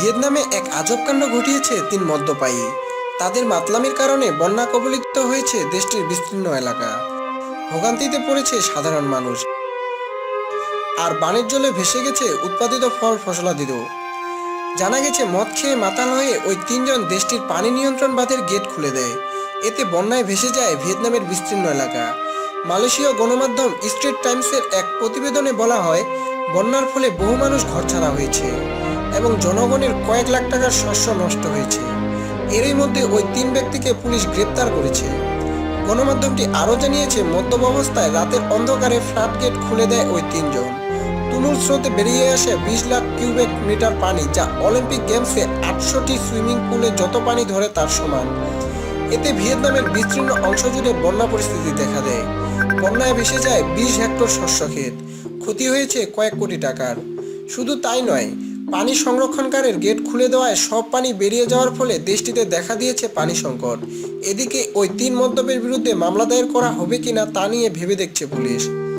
ভিয়েতনামে এক আজব কাণ্ড ঘটিয়েছে তিন মদ্যপায়ী। তাদের মাতলামির কারণে বন্যা কবলিত হয়েছে দেশটির বিস্তীর্ণ এলাকা। ভোগান্তিতে পড়েছে সাধারণ মানুষ। আর বানের জলে ভেসে গেছে উৎপাদিত ফল ফসলাদিও জানা গেছে, মদ খেয়ে মাতাল হয়ে ওই তিনজন দেশটির পানি নিয়ন্ত্রণ বাঁধের গেট খুলে দেয়। এতে বন্যায় ভেসে যায় ভিয়েতনামের বিস্তীর্ণ এলাকা। মালয়েশীয় গণমাধ্যম স্ট্রিট টাইমসের এক প্রতিবেদনে বলা হয়, বন্যার ফলে বহু মানুষ ঘরছাড়া হয়েছে। এবং জনগণের কয়েক লাখ টাকার শস্য নষ্ট হয়েছে। এরই মধ্যে ওই তিন ব্যক্তিকে পুলিশ গ্রেপ্তার করেছে। গণমাধ্যমটি আরও জানিয়েছে, মদ্যপ অবস্থায় রাতের অন্ধকারে ফ্ল্যাট গেট খুলে দেয় ওই তিনজন। তুমুল স্রোতে বেরিয়ে আসে বিশ লাখ কিউবেক মিটার পানি, যা অলিম্পিক গেমসে আটশোটি সুইমিং পুলে যত পানি ধরে তার সমান। এতে ভিয়েতনামের বিস্তীর্ণ অংশ জুড়ে বন্যা পরিস্থিতি দেখা দেয়। বন্যায় ভেসে যায় বিশ হেক্টর শস্য ক্ষেত। ক্ষতি হয়েছে কয়েক কোটি টাকার। শুধু তাই নয় পানি সংরক্ষণকারের গেট খুলে দেওয়ায় সব পানি বেরিয়ে যাওয়ার ফলে দেশটিতে দেখা দিয়েছে পানি সংকট। এদিকে ওই তিন মন্তব্যের বিরুদ্ধে মামলা দায়ের করা হবে কিনা তা নিয়ে ভেবে দেখছে পুলিশ।